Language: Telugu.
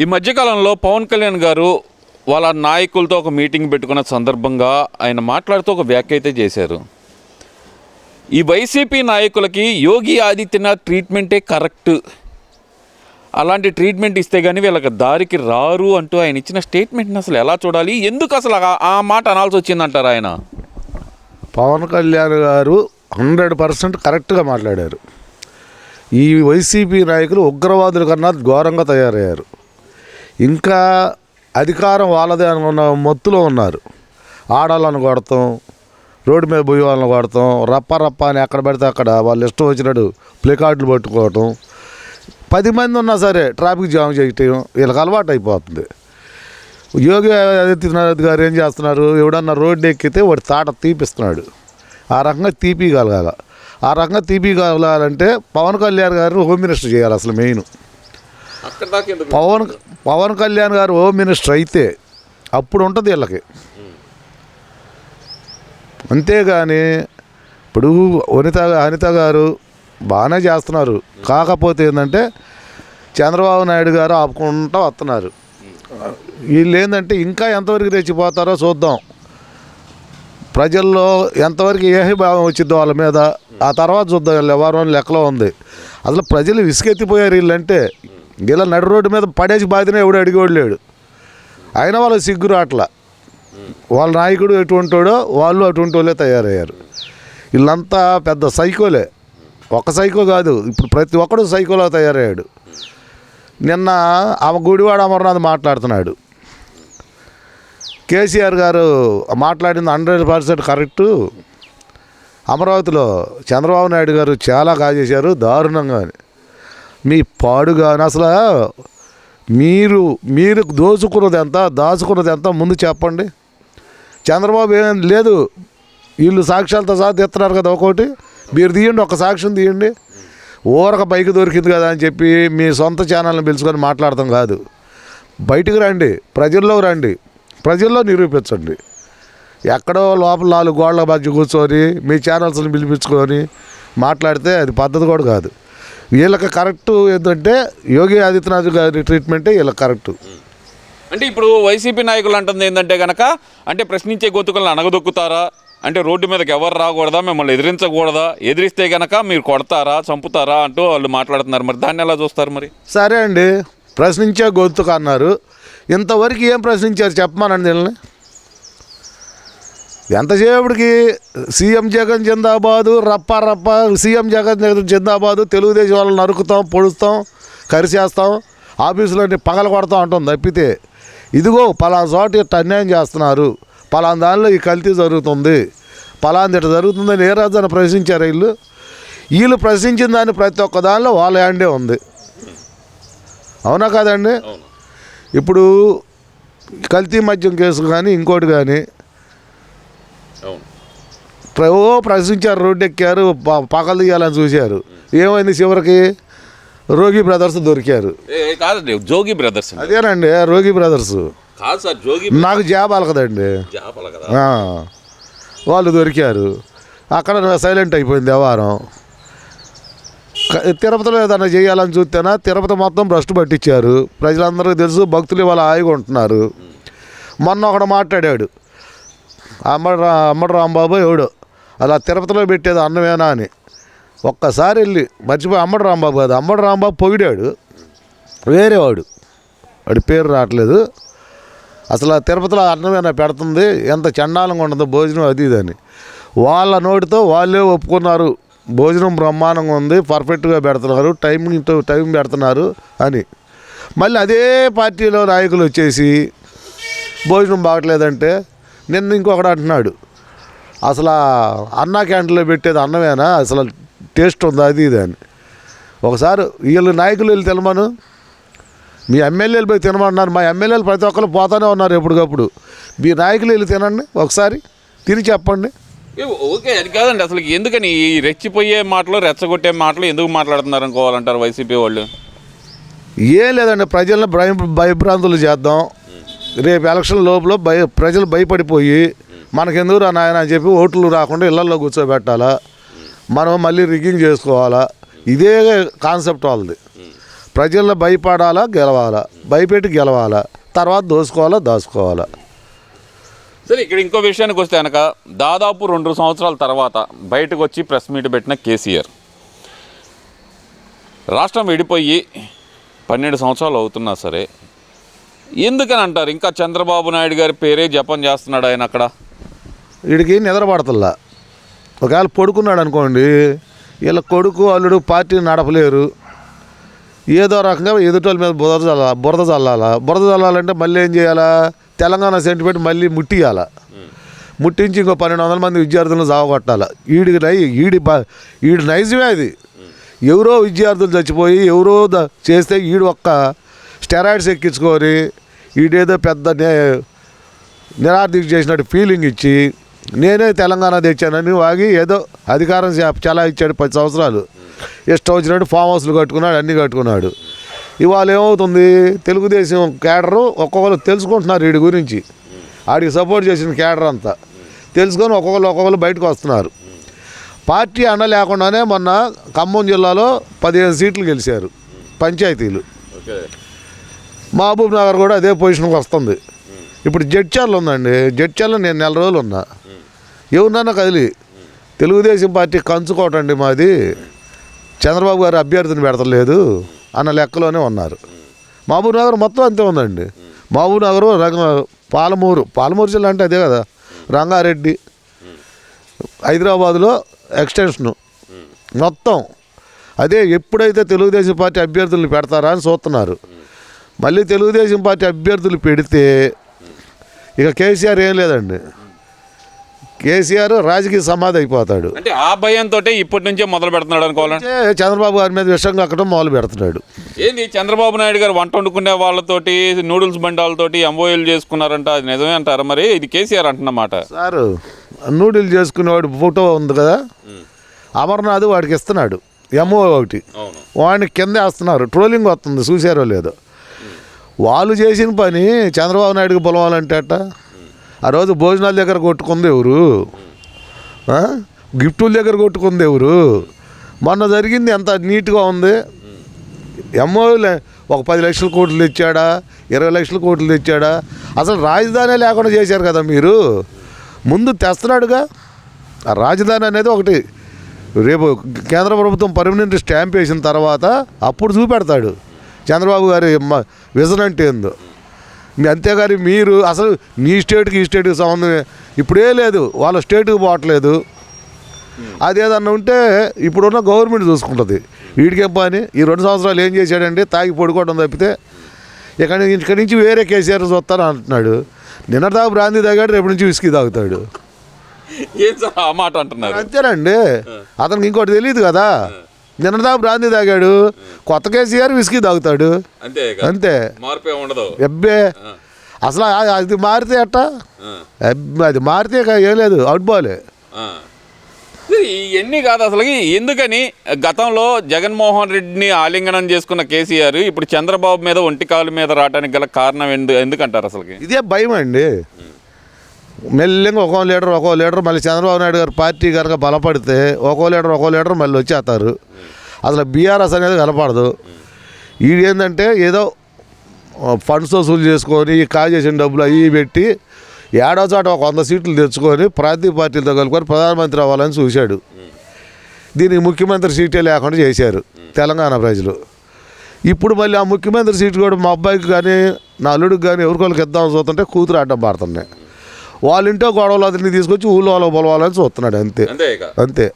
ఈ మధ్యకాలంలో పవన్ కళ్యాణ్ గారు వాళ్ళ నాయకులతో ఒక మీటింగ్ పెట్టుకున్న సందర్భంగా ఆయన మాట్లాడుతూ ఒక వ్యాఖ్య అయితే చేశారు. ఈ వైసీపీ నాయకులకి యోగి ఆదిత్యనాథ్ ట్రీట్మెంటే కరెక్ట్. అలాంటి ట్రీట్మెంట్ ఇస్తే కానీ వీళ్ళకి దారికి రారు అంటూ ఆయన ఇచ్చిన స్టేట్మెంట్ని అసలు ఎలా చూడాలి? ఎందుకు అసలు ఆ- ఆ మాట అనాల్సి వచ్చిందంటారు ఆయన? పవన్ కళ్యాణ్ గారు హండ్రెడ్ పర్సెంట్ కరెక్ట్గా మాట్లాడారు. ఈ వైసీపీ నాయకులు ఉగ్రవాదుల కన్నా ఘోరంగా తయారయ్యారు. ఇంకా అధికారం వాళ్ళదే అనుకున్న మొత్తులో ఉన్నారు. ఆడవాళ్ళని కొడతాం రోడ్డు మీద పోయే వాళ్ళని కొడతాం రప్ప రప్ప అని ఎక్కడ పడితే అక్కడ వాళ్ళు ఇష్టం వచ్చినట్టు ప్లేకార్డులు పట్టుకోవటం. పది మంది ఉన్నా సరే ట్రాఫిక్ జామ్ చేయటం వీళ్ళకి అలవాటు అయిపోతుంది. యోగి ఆదిత్యనాథ్ గారు ఏం చేస్తున్నారు? ఎవడన్నా రోడ్డు ఎక్కితే వాడి తాట తీపిస్తున్నాడు. ఆ రకంగా తీపిగలగాల ఆ రకంగా తీపిగలగాలంటే పవన్ కళ్యాణ్ గారు హోమ్ మినిస్టర్ చేయాలి అసలు మెయిన్. పవన్ పవన్ కళ్యాణ్ గారు హోమ్ మినిస్టర్ అయితే అప్పుడు ఉంటుంది వీళ్ళకి. అంతేగాని ఇప్పుడు వనిత అనిత గారు బాగానే చేస్తున్నారు. కాకపోతే ఏంటంటే చంద్రబాబు నాయుడు గారు ఆపుకుంటూ వస్తున్నారు. వీళ్ళు ఏంటంటే ఇంకా ఎంతవరకు తెచ్చిపోతారో చూద్దాం. ప్రజల్లో ఎంతవరకు ఏ భావం వచ్చిందో వాళ్ళ మీద ఆ తర్వాత చూద్దాం. వీళ్ళు ఎవరు లెక్కలో ఉంది. అసలు ప్రజలు విసుకెత్తిపోయారు వీళ్ళంటే. వీళ్ళ నడు రోడ్డు మీద పడేసి బాధిన ఎవడు అడిగేవాడు లేడు. అయినా వాళ్ళకి సిగ్గు రాట్లా. వాళ్ళ నాయకుడు ఎటువంటివాడో వాళ్ళు అటువంటి వాళ్ళే తయారయ్యారు. వీళ్ళంతా పెద్ద సైకోలే. ఒక సైకో కాదు ఇప్పుడు ప్రతి ఒక్కడు సైకోలో తయారయ్యాడు. నిన్న ఆమె గుడివాడ అమర్నాథ్ మాట్లాడుతున్నాడు. కేసీఆర్ గారు మాట్లాడింది హండ్రెడ్ పర్సెంట్ కరెక్టు. అమరావతిలో చంద్రబాబు నాయుడు గారు చాలా కాజేశారు దారుణంగా అని. మీ పాడుగా అసలు మీరు మీరు దోచుకున్నది ఎంత దాచుకున్నది ఎంత ముందు చెప్పండి. చంద్రబాబు ఏం లేదు వీళ్ళు సాక్ష్యాలతో సహా తీస్తున్నారు కదా ఒకటి మీరు తీయండి ఒక సాక్ష్యం తీయండి. ఊరక బైక్ దొరికింది కదా అని చెప్పి మీ సొంత ఛానల్ని పిలుచుకొని మాట్లాడతాం కాదు. బయటికి రండి ప్రజల్లో రండి ప్రజల్లో నిరూపించండి. ఎక్కడో లోపల నాలుగు గోడల మధ్య కూర్చొని మీ ఛానల్స్ని పిలిపించుకొని మాట్లాడితే అది పద్ధతి కూడా కాదు. వీళ్ళకి కరెక్ట్ ఏంటంటే యోగి ఆదిత్యనాథ్ గారి ట్రీట్మెంటే వీళ్ళకి కరెక్ట్. అంటే ఇప్పుడు వైసీపీ నాయకులు అంటుంది ఏంటంటే కనుక అంటే ప్రశ్నించే గొంతుకలను అనగదొక్కుతారా అంటే రోడ్డు మీదకి ఎవరు రాకూడదా? మిమ్మల్ని ఎదిరించకూడదా? ఎదిరిస్తే కనుక మీరు కొడతారా? చంపుతారా? అంటూ వాళ్ళు మాట్లాడుతున్నారు. మరి దాన్ని ఎలా చూస్తారు మరి? సరే అండి ప్రశ్నించే గొంతుకు అన్నారు. ఇంతవరకు ఏం ప్రశ్నించారు? చెప్పమానండి వీళ్ళని. ఎంతసేపటికి సీఎం జగన్ జిందాబాదు రప్ప రప్ప సీఎం జగన్ జిందాబాదు తెలుగుదేశం వాళ్ళని నరుకుతాం పొడుస్తాం కరిచేస్తాం ఆఫీసులోని పగల కొడతాం అంటుంది. తప్పితే ఇదిగో పలానా చోట ఇట్ట అన్యాయం చేస్తున్నారు. పలానా దానిలో ఈ కల్తీ జరుగుతుంది. పలానా ఇట్ట జరుగుతుందని ఏ రాజాన్ని ప్రశ్నించారు వీళ్ళు? వీళ్ళు ప్రశ్నించిన దాన్ని ప్రతి ఒక్క దానిలో వాళ్ళ హ్యాండే ఉంది. అవునా కాదండి? ఇప్పుడు కల్తీ మద్యం కేసు కానీ ఇంకోటి కానీ ఓ ప్రశ్నించారు రోడ్డు ఎక్కారు పగలు తీయాలని చూశారు. ఏమైంది చివరికి? రోగి బ్రదర్స్ దొరికారు. కాదండి జోగి బ్రదర్స్. అదేనండి రోగి బ్రదర్స్. కాదు సార్ జోగి నాకు జాబాలు కదండి చేపల కదా ఆ, వాళ్ళు దొరికారు. అక్కడ సైలెంట్ అయిపోయింది వ్యవహారం తిరుపతిలో ఏదైనా చేయాలని చూస్తేనా తిరుపతి మొత్తం భ్రష్టు పట్టించారు. ప్రజలందరికీ తెలుసు భక్తులు ఇవాళ హాయిగా ఉంటున్నారు. మొన్న ఒకడు మాట్లాడాడు. అమ్మడు రా అమ్మడు రాంబాబు ఎవడు? అలా తిరుపతిలో పెట్టేది అన్నమేనా అని. ఒక్కసారి వెళ్ళి మర్చిపోయి అమ్మడు రాంబాబు కాదు అమ్మడు రాంబాబు పొగిడాడు. వేరేవాడు వాడి. పేరు రావట్లేదు. అసలు ఆ తిరుపతిలో అన్నమేనా పెడుతుంది ఎంత చండాలంగా ఉండదు భోజనం అది ఇది అని. వాళ్ళ నోటితో వాళ్ళే ఒప్పుకున్నారు. భోజనం బ్రహ్మాండంగా ఉంది పర్ఫెక్ట్గా పెడుతున్నారు టైం టైం పెడుతున్నారు అని. మళ్ళీ అదే పార్టీలో నాయకులు వచ్చేసి భోజనం బాగట్లేదంటే నిన్న ఇంకొకడు అంటున్నాడు. అసలు అన్నా క్యాంటీన్లో పెట్టేది అన్నమేనా? అసలు టేస్ట్ ఉందా? అది ఇది అని. ఒకసారి వీళ్ళు నాయకులు వెళ్ళి తెలమను. మీ ఎమ్మెల్యేలు పోయి తినమన్నారు. మా ఎమ్మెల్యేలు ప్రతి ఒక్కరు పోతానే ఉన్నారు ఎప్పటికప్పుడు. మీ నాయకులు వెళ్ళి తినండి ఒకసారి. తిని చెప్పండి. ఓకే అది కాదండి. అసలు ఎందుకని ఈ రెచ్చిపోయే మాటలు రెచ్చగొట్టే మాటలు ఎందుకు మాట్లాడుతున్నారు అనుకోవాలంటారు వైసీపీ వాళ్ళు? ఏం లేదండి. ప్రజలను భయ భయభ్రాంతులు చేద్దాం. రేపు ఎలక్షన్ లోపల భయ ప్రజలు భయపడిపోయి మనకెందుకు రా నాయన అని చెప్పి ఓట్లు రాకుండా ఇళ్ళలో కూర్చోబెట్టాలా? మనం మళ్ళీ రిగ్గింగ్ చేసుకోవాలా? ఇదే కాన్సెప్ట్ వాళ్ళది. ప్రజల్లో భయపడాలా? గెలవాలా? భయపెట్టి గెలవాలా? తర్వాత దోసుకోవాలా? దాచుకోవాలా? సరే ఇక్కడ ఇంకో విషయానికి వస్తే కనుక దాదాపు రెండు సంవత్సరాల తర్వాత బయటకు వచ్చి ప్రెస్ మీట్ పెట్టిన కేసీఆర్. రాష్ట్రం విడిపోయి పన్నెండు సంవత్సరాలు అవుతున్నా సరే ఎందుకని అంటారు? ఇంకా చంద్రబాబు నాయుడు గారి పేరే జపం చేస్తున్నాడు ఆయన అక్కడ. వీడికి నిద్ర పడతల్లా ఒకవేళ పడుకున్నాడు అనుకోండి వీళ్ళ కొడుకు అల్లుడు పార్టీని నడపలేరు. ఏదో రకంగా ఎదుటోళ్ళ మీద బురద చల్లాల బురద చల్లాలా బురద చల్లాలంటే మళ్ళీ ఏం చేయాలా? తెలంగాణ సెంటిమెంట్ మళ్ళీ ముట్టియాల? ముట్టించి ఇంకో పన్నెండు వందల మంది విద్యార్థులను సాగొట్టాలి ఈడికి నై ఈడి బా ఈడి నైజమే అది. ఎవరో విద్యార్థులు చచ్చిపోయి ఎవరో చేస్తే ఈడు ఒక్క స్టెరాయిడ్స్ ఎక్కించుకొని ఈడేదో పెద్ద నే చేసినట్టు ఫీలింగ్ ఇచ్చి నేనే తెలంగాణ తెచ్చానని వాగి ఏదో అధికారం చాలా ఇచ్చాడు పది సంవత్సరాలు. ఇష్టం వచ్చినట్టు ఫామ్ హౌస్లు కట్టుకున్నాడు అన్నీ కట్టుకున్నాడు. ఇవాళ ఏమవుతుంది? తెలుగుదేశం కేడరు ఒక్కొక్కరు తెలుసుకుంటున్నారు వీడి గురించి. ఆడికి సపోర్ట్ చేసిన కేడర్ అంతా. తెలుసుకొని ఒక్కొక్కరు ఒక్కొక్కరు బయటకు వస్తున్నారు. పార్టీ అండ లేకుండానే మొన్న ఖమ్మం జిల్లాలో పదిహేను సీట్లు గెలిచారు పంచాయతీలు. మహబూబ్ నగర్ కూడా అదే పొజిషన్కి వస్తుంది. ఇప్పుడు జడ్చర్ల ఉందండి. జడ్చర్ల నేను నెల రోజులు ఉన్నా. ఎవరినన్నా కదిలి. తెలుగుదేశం పార్టీ కంచుకోటండి మాది. చంద్రబాబు గారు అభ్యర్థిని పెడతలేదు అన్న లెక్కలోనే ఉన్నారు. మహబూబ్ నగర్ మొత్తం అంతే ఉందండి. మహబూబ్ నగర్ రంగ పాలమూరు. పాలమూరు జిల్లా అంటే అదే కదా. రంగారెడ్డి హైదరాబాదులో ఎక్స్టెన్షను మొత్తం. అదే ఎప్పుడైతే తెలుగుదేశం పార్టీ అభ్యర్థులను పెడతారా అని చూస్తున్నారు. మళ్ళీ తెలుగుదేశం పార్టీ అభ్యర్థులు పెడితే ఇక కేసీఆర్ ఏం లేదండి. కేసీఆర్ రాజకీయ సమాధి అయిపోతాడు. అంటే ఆ భయంతో ఇప్పటి నుంచే మొదలు పెడుతున్నాడు అనుకోవాలంటే చంద్రబాబు గారి మీద విషం కక్కడం మొదలు పెడుతున్నాడు. ఏంది చంద్రబాబు నాయుడు గారు వంట వండుకునే వాళ్ళతోటి నూడిల్స్ బండాలతోటి ఎంఓఎల్ చేసుకున్నారంట అది నిజమే అంటారా మరి? ఇది కేసీఆర్ అంటున్నమాట. సారు నూడిల్ చేసుకునేవాడు ఫోటో ఉంది కదా? అమర్నాథ్ వాడికి ఇస్తున్నాడు ఎంఓ ఒకటి. వాడిని కింద వేస్తున్నారు ట్రోలింగ్ వస్తుంది చూసారో లేదో. వాళ్ళు చేసిన పని చంద్రబాబు నాయుడుకి పొలవాలంటేట. అట్ట ఆ రోజు భోజనాల దగ్గర కొట్టుకుంది ఎవరు? గిఫ్టుల దగ్గర కొట్టుకుంది ఎవరు? మొన్న జరిగింది ఎంత నీట్గా ఉంది? ఎంఓలే ఒక పది లక్షల కోట్లు తెచ్చాడా? ఇరవై లక్షల కోట్లు తెచ్చాడా? అసలు రాజధాని లేకుండా చేశారు కదా మీరు. ముందు తెస్తున్నాడుగా. ఆ రాజధాని అనేది ఒకటి రేపు కేంద్ర ప్రభుత్వం పర్మనెంట్ స్టాంప్ వేసిన తర్వాత అప్పుడు చూపెడతాడు. చంద్రబాబు గారి మ- విజన్ అంటే ఏందో? మీ అంతేగాని మీరు అసలు నీ స్టేట్కి ఈ స్టేట్కి సంబంధం ఇప్పుడే లేదు వాళ్ళ స్టేట్కి పోవట్లేదు. అదేదన్నా ఉంటే ఇప్పుడున్న గవర్నమెంట్ చూసుకుంటుంది. వీడికేం పని? ఈ రెండు సంవత్సరాలు ఏం చేశాడండి తాగి పడుకోవడం తప్పితే ఇక్కడ నుంచి ఇక్కడి నుంచి వేరే కేసీఆర్ చూస్తాను అంటున్నాడు. నిన్నటిదాకా బ్రాంతి తాగాడు రేపు నుంచి విస్కీ తాగుతాడు. మాట అంటున్నారు? అంతేనండి. అతనికి ఇంకోటి తెలియదు కదా. నిన్నటిదాకా బ్రాంతి తాగాడు కొత్త కేసీఆర్ విస్కీ తాగుతాడు. అంతే అంతే. మార్పే ఉండదు. ఎబ్బే. అసలు అది మారితే అట్ట అది మారితే ఏం లేదు అవుట్ బాలే. ఇవన్నీ కాదు అసలు ఎందుకని? గతంలో జగన్మోహన్ రెడ్డిని ఆలింగనం చేసుకున్న కేసీఆర్ ఇప్పుడు చంద్రబాబు మీద ఒంటి కాలు మీద రావడానికి గల కారణం ఎందు ఎందుకంటారు అసలుకి? ఇదే భయం అండి. మెల్లిగా ఒక్కో లీడర్ ఒక్కో లీడర్ మళ్ళీ చంద్రబాబు నాయుడు గారు పార్టీ కనుక బలపడితే ఒక్కో లీడర్ ఒక్కో లీడర్ మళ్ళీ వచ్చేస్తారు. అసలు బీఆర్ఎస్ అనేది కనపడదు. ఇది ఏంటంటే ఏదో ఫండ్స్ వసూలు చేసుకొని ఈ కాల్ చేసిన డబ్బులు అవి పెట్టి ఏడో చోట ఒక వంద సీట్లు తెచ్చుకొని ప్రాంతీయ పార్టీలతో కలుపుకొని ప్రధానమంత్రి అవ్వాలని చూశాడు. దీనికి ముఖ్యమంత్రి సీటే లేకుండా చేశారు తెలంగాణ ప్రజలు. ఇప్పుడు మళ్ళీ ఆ ముఖ్యమంత్రి సీటు కూడా మా అబ్బాయికి కానీ నా అల్లుడికి కానీ ఎవరికోళ్ళకి ఇద్దామని చూస్తుంటే కూతురు అడ్డం పడుతున్నాయి. వాళ్ళ ఇంట్లో గొడవలు అతన్ని తీసుకొచ్చి ఊళ్ళో వాళ్ళకి పొలవాలని చూస్తున్నాడు అంతే. అంతే.